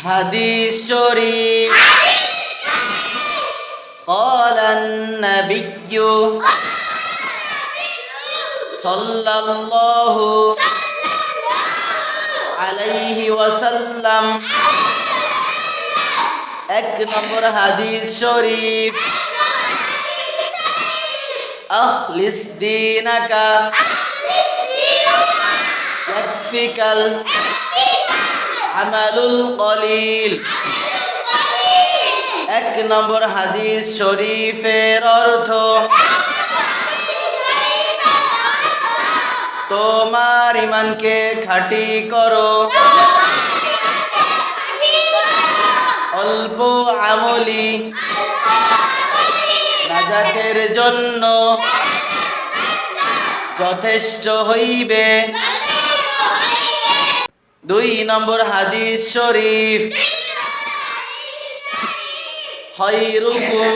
হাদিস শরীফ قال النبي صلى الله عليه وسلم এক নম্বর হাদিস শরীফ أخلص دينك يكفك আমালুল কলিল। এক নম্বর হাদিস শরীফের অর্থ, তোমার ইমানকে খাটি করো। অল্প আমলি রাজাতের জন্য যথেষ্ট হইবে। দুই নম্বর হাদিস শরীফ। খৈরুকুম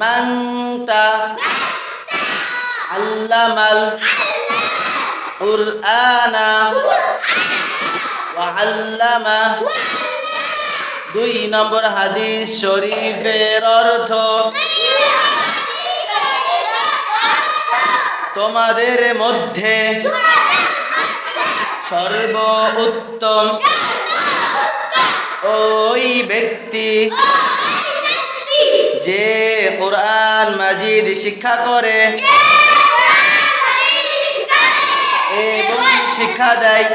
মান আল্লামাল কুরআনা ওয়া আল্লামা। দুই নম্বর হাদিস শরীফের অর্থ তোমাদের মধ্যে সর্ব উত্তম ওই ব্যক্তি যে কোরআন মাজিদ শিক্ষা করে এবং শিক্ষা দেয়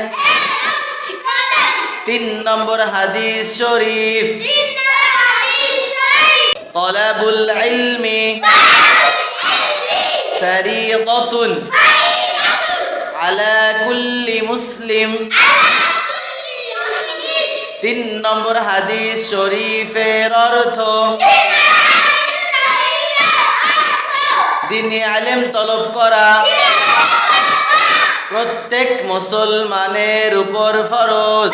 তিন নম্বর হাদিস শরীফ তলাবুল ইলমি فريضة আলা কুল্লি মুসলিম। তিন নম্বর হাদিস শরীফের অর্থ, দিনে আলেম তলব করা। প্রত্যেক মুসলমানের উপর ফরজ।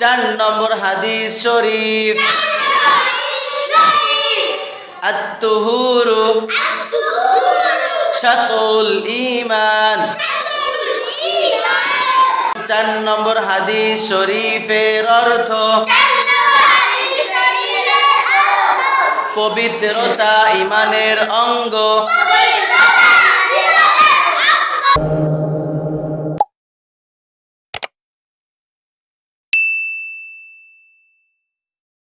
চার নম্বর হাদিস শরীফ আত্মহুরু শাতুল ইমান চার নম্বর হাদিস শরীফের অর্থ পবিত্রতা ইমানের অঙ্গ।